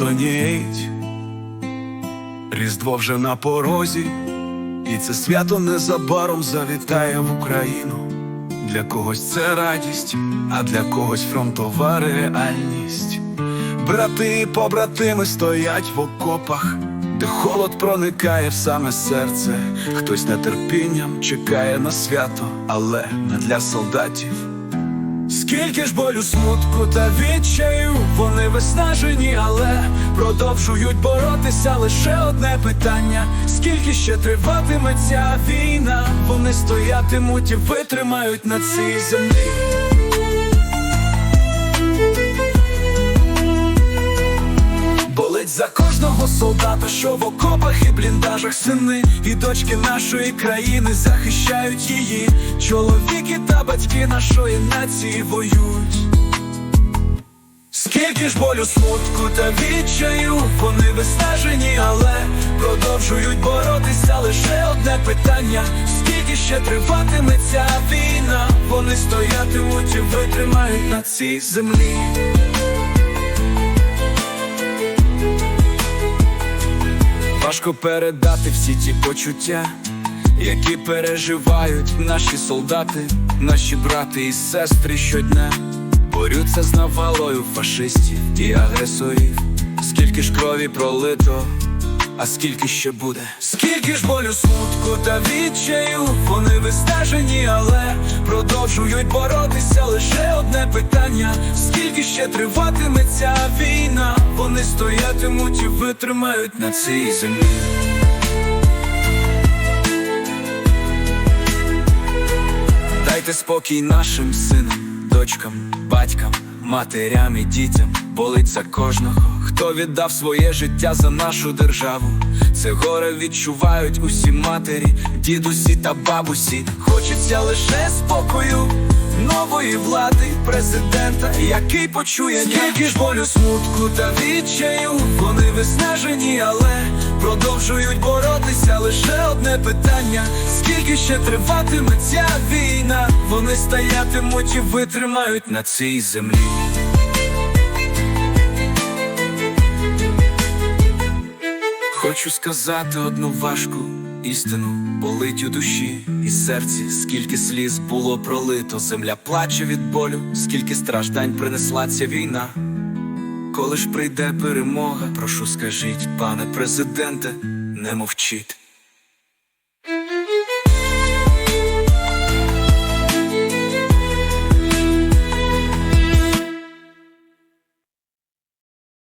тоніть, Різдво вже на порозі, і це свято незабаром завітає в Україну. Для когось це радість, а для когось фронтова реальність. Брати і побратими стоять в окопах, де холод проникає в саме серце, хтось нетерпінням чекає на свято, але не для солдатів. Скільки ж болю, смутку та відчаю, вони виснажені, але продовжують боротися лише одне питання: скільки ще триватиме ця війна? Вони стоятимуть і витримають на цій землі. Солдата, що в окопах і бліндажах сини і дочки нашої країни захищають її. Чоловіки та батьки нашої нації воюють. Скільки ж болю, смутку та відчаю, вони виснажені, але продовжують боротися лише одне питання: скільки ще триватиме ця війна? Вони стоятимуть і витримають на цій землі. Важко передати всі ті почуття, які переживають наші солдати, наші брати і сестри щодня борються з навалою фашистів і агресорів. Скільки ж крові пролито, а скільки ще буде? Скільки ж болю, смутку та відчаю, вони виснажені, але продовжують боротися лише одне питання: скільки ще триватиме ця війна? Вони стоятимуть і витримають на цій землі. Дайте спокій нашим синам, дочкам, батькам, матерям і дітям. Болить за кожного, хто віддав своє життя за нашу державу. Це горе відчувають усі матері, дідусі та бабусі. Хочеться лише спокою, нової влади, президента, який почує скільки ж болю, смутку та відчаю. Вони виснажені, але продовжують боротися. Лише одне питання: скільки ще триватиме ця війна? Вони стоятимуть і витримають на цій землі. Хочу сказати одну важку істину, болить у душі і серці, скільки сліз було пролито, земля плаче від болю, скільки страждань принесла ця війна. Коли ж прийде перемога, прошу скажіть, пане президенте, не мовчіть.